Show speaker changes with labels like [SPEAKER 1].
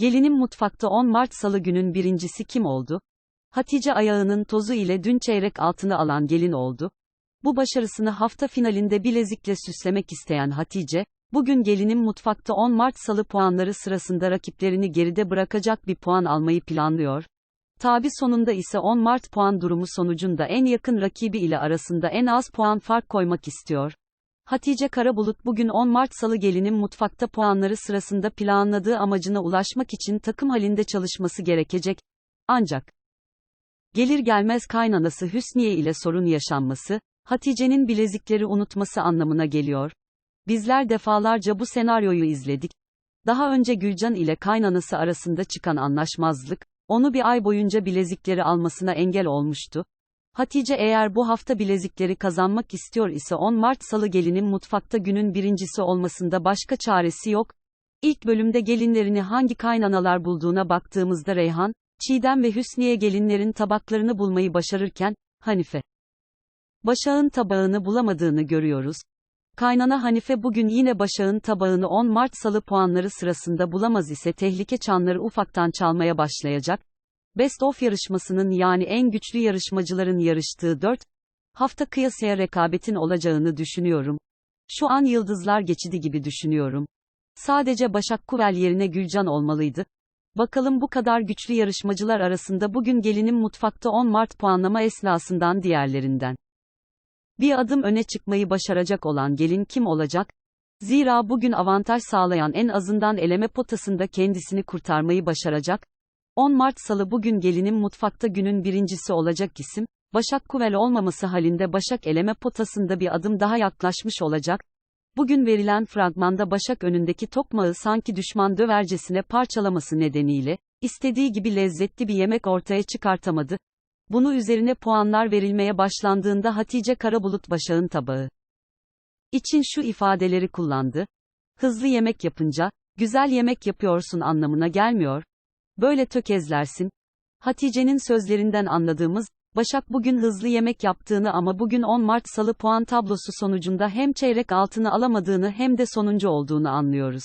[SPEAKER 1] Gelinim mutfakta 10 Mart Salı günün birincisi kim oldu? Hatice ayağının tozu ile dün çeyrek altını alan gelin oldu. Bu başarısını hafta finalinde bilezikle süslemek isteyen Hatice, bugün gelinim mutfakta 10 Mart Salı puanları sırasında rakiplerini geride bırakacak bir puan almayı planlıyor. Tabi sonunda ise 10 Mart puan durumu sonucunda en yakın rakibi ile arasında en az puan fark koymak istiyor. Hatice Karabulut bugün 10 Mart Salı gelinin mutfakta puanları sırasında planladığı amacına ulaşmak için takım halinde çalışması gerekecek. Ancak gelir gelmez kaynanası Hüsniye ile sorun yaşanması, Hatice'nin bilezikleri unutması anlamına geliyor. Bizler defalarca bu senaryoyu izledik. Daha önce Gülcan ile kaynanası arasında çıkan anlaşmazlık, onu bir ay boyunca bilezikleri almasına engel olmuştu. Hatice eğer bu hafta bilezikleri kazanmak istiyor ise 10 Mart Salı gelinin mutfakta günün birincisi olmasında başka çaresi yok. İlk bölümde gelinlerini hangi kaynanalar bulduğuna baktığımızda Reyhan, Çiğdem ve Hüsniye gelinlerin tabaklarını bulmayı başarırken, Hanife, Başak'ın tabağını bulamadığını görüyoruz. Kaynana Hanife bugün yine Başak'ın tabağını 10 Mart Salı puanları sırasında bulamaz ise tehlike çanları ufaktan çalmaya başlayacak. Best of yarışmasının yani en güçlü yarışmacıların yarıştığı 4 hafta kıyasaya rekabetin olacağını düşünüyorum. Şu an yıldızlar geçidi gibi düşünüyorum. Sadece Başak Kuvel yerine Gülcan olmalıydı. Bakalım bu kadar güçlü yarışmacılar arasında bugün gelinim mutfakta 10 Mart puanlama esnasından diğerlerinden. Bir adım öne çıkmayı başaracak olan gelin kim olacak? Zira bugün avantaj sağlayan en azından eleme potasında kendisini kurtarmayı başaracak. 10 Mart Salı bugün gelinin mutfakta günün birincisi olacak isim, Başak Kuvel olmaması halinde Başak eleme potasında bir adım daha yaklaşmış olacak. Bugün verilen fragmanda Başak önündeki tokmağı sanki düşman dövercesine parçalaması nedeniyle, istediği gibi lezzetli bir yemek ortaya çıkartamadı. Bunu üzerine puanlar verilmeye başlandığında Hatice Karabulut Başak'ın tabağı için şu ifadeleri kullandı. Hızlı yemek yapınca, güzel yemek yapıyorsun anlamına gelmiyor. Böyle tökezlersin. Hatice'nin sözlerinden anladığımız, Başak bugün hızlı yemek yaptığını ama bugün 10 Mart Salı puan tablosu sonucunda hem çeyrek altını alamadığını hem de sonuncu olduğunu anlıyoruz.